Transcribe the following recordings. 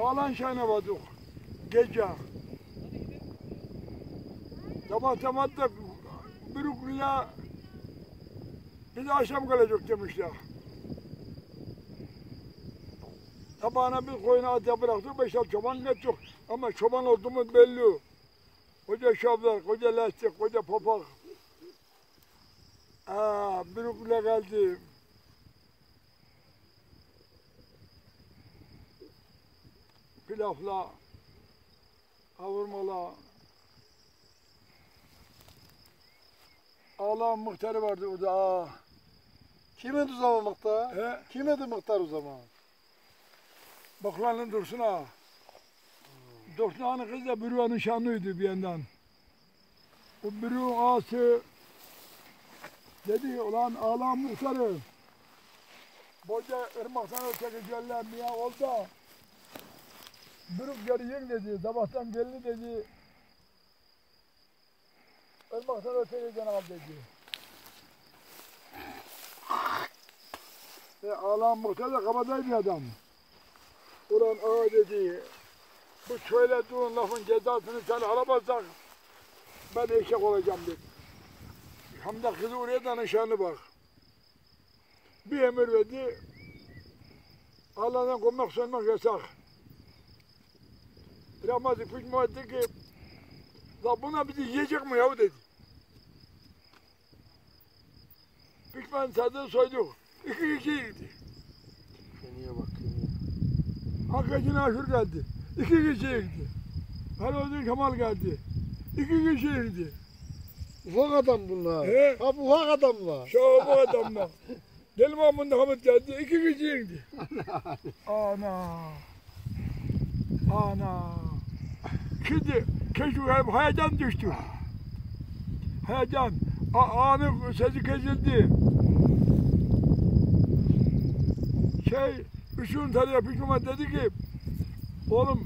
Alan şahane vardık. Gece. Sabah tematta bir ukluya bir akşam kalacak demişler. Sabahına bir koyuna ata bıraktık, beş al çoban geçtik. Ama çoban olduğumuz belli. Koca şablar, koca lastik, koca papak. Aa, bir ukluya geldi. Pilavla, kavurmalı. Ağlan muhtarı vardı orada. Aa. Kim edi o zaman muhtar? He, Kim edi muhtar o zaman? baklanın Dursun ağa. Dursun ağanın kızı da Bürü'nün nişanlıydı bir yandan. O Bürü'nün ağası dedi ulan ağlan muhtarı. Boca ırmaktan öteki göller miya oldu. Bürük geleyim dedi. Sabahtan geldi dedi. Irmaktan öteki al dedi. E, ağlan muhtar da kabadayı bir adam. Ulan ağa dedi. Bu söylediğin lafın cezasını sen alamazsan ben eşek olacağım dedi. Hem de kızı oraya danışanı bak. Bir emir verdi. Allah'tan konmak sönmek yasak. Ramazı Fıçma dedi ki La buna bizi yiyecek mi yahu dedi. Fıçmanın sadığı soyduk. İki kişi gitti. Keniye bak keniye. Hakkacın Aşur geldi. İki kişi gitti. Halil Kemal geldi. İki kişi gitti. Ufak adam bunlar. He. Ha ufak adamlar. Şu bu adamlar. Deli Mahmut Hamit geldi. İki kişi gitti. Ana. Ana. Şimdi keşke hep heyecan düştü. Heyecan. A anı sesi kesildi. Şey, Hüsnü Tarıya Hükümet dedi ki, oğlum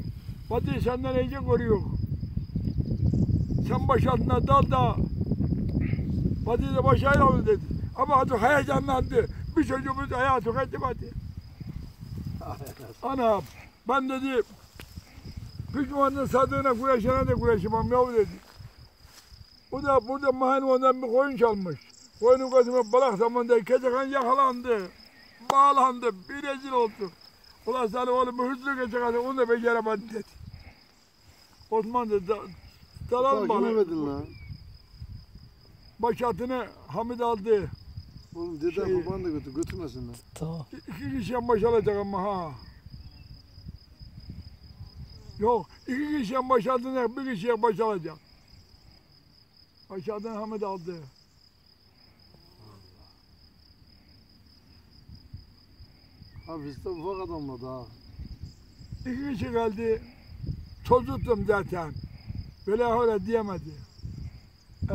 Fatih senden iyice koruyor. Sen baş altına dal da Fatih de baş ayrıldı dedi. Ama artık heyecanlandı. Bir çocuğumuz ayağa sokaktı Fatih. Ana ben dedi Hükümet'in sadığına güreşene de güreşemem yahu dedi. O da burada mahalle ondan bir koyun çalmış. Koyunun gözüme balak zamanında keçekan yakalandı. Bağlandı. Bir rezil oldu. Ulan sen oğlum bu hızlı keçekanı onu da beceremedin dedi. Osman dedi da, Takip bana. Başatını Hamid aldı. Oğlum dede Şey- baban da götür, götürmesinler. Tamam. İki kişiye baş alacak ama ha. Yok, iki kişiye baş aldığında bir kişiye baş alacak. Aşağıdan Hamid aldı. Ha bizde ufak adamlar daha. İki kişi geldi. Çocuktum zaten. Böyle öyle diyemedi. Ee,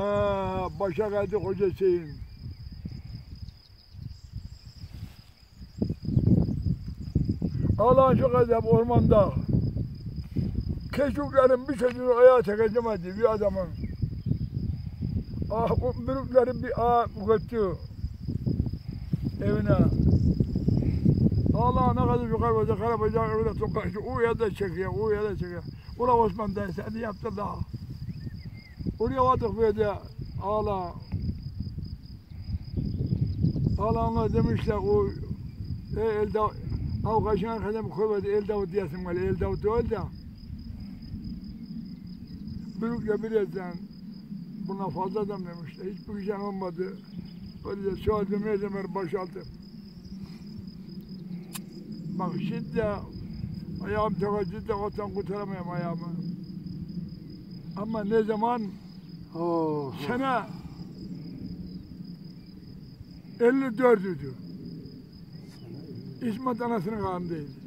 başa geldi koca şeyin. Allah'ın çok azap ormanda. Keşukların bir çocuğunu ayağa çekemedi bir adamın. Ah, bu bürükleri bir ağa götü evine. Allah ne kadar yukarı olacak, kara bacak öyle toplayıcı. Uya da çekiyor, uya da çekiyor. Ula Osman dayı sen de yaptın daha. Oraya vardık böyle ağla. Ağlanlar demişler o e, elde av kaşına kadar koymadı elde o diyesin böyle değil de. Büyükle bir yerden buna fazla adam demişler. Hiçbir güzel olmadı. Böyle adım ne demek boşalttım. Bak şimdi ayağım tevaccüde otan kurtaramıyorum ayağımı. Ama ne zaman Oh. sene 54 idi. İsmet anasının karnındaydı.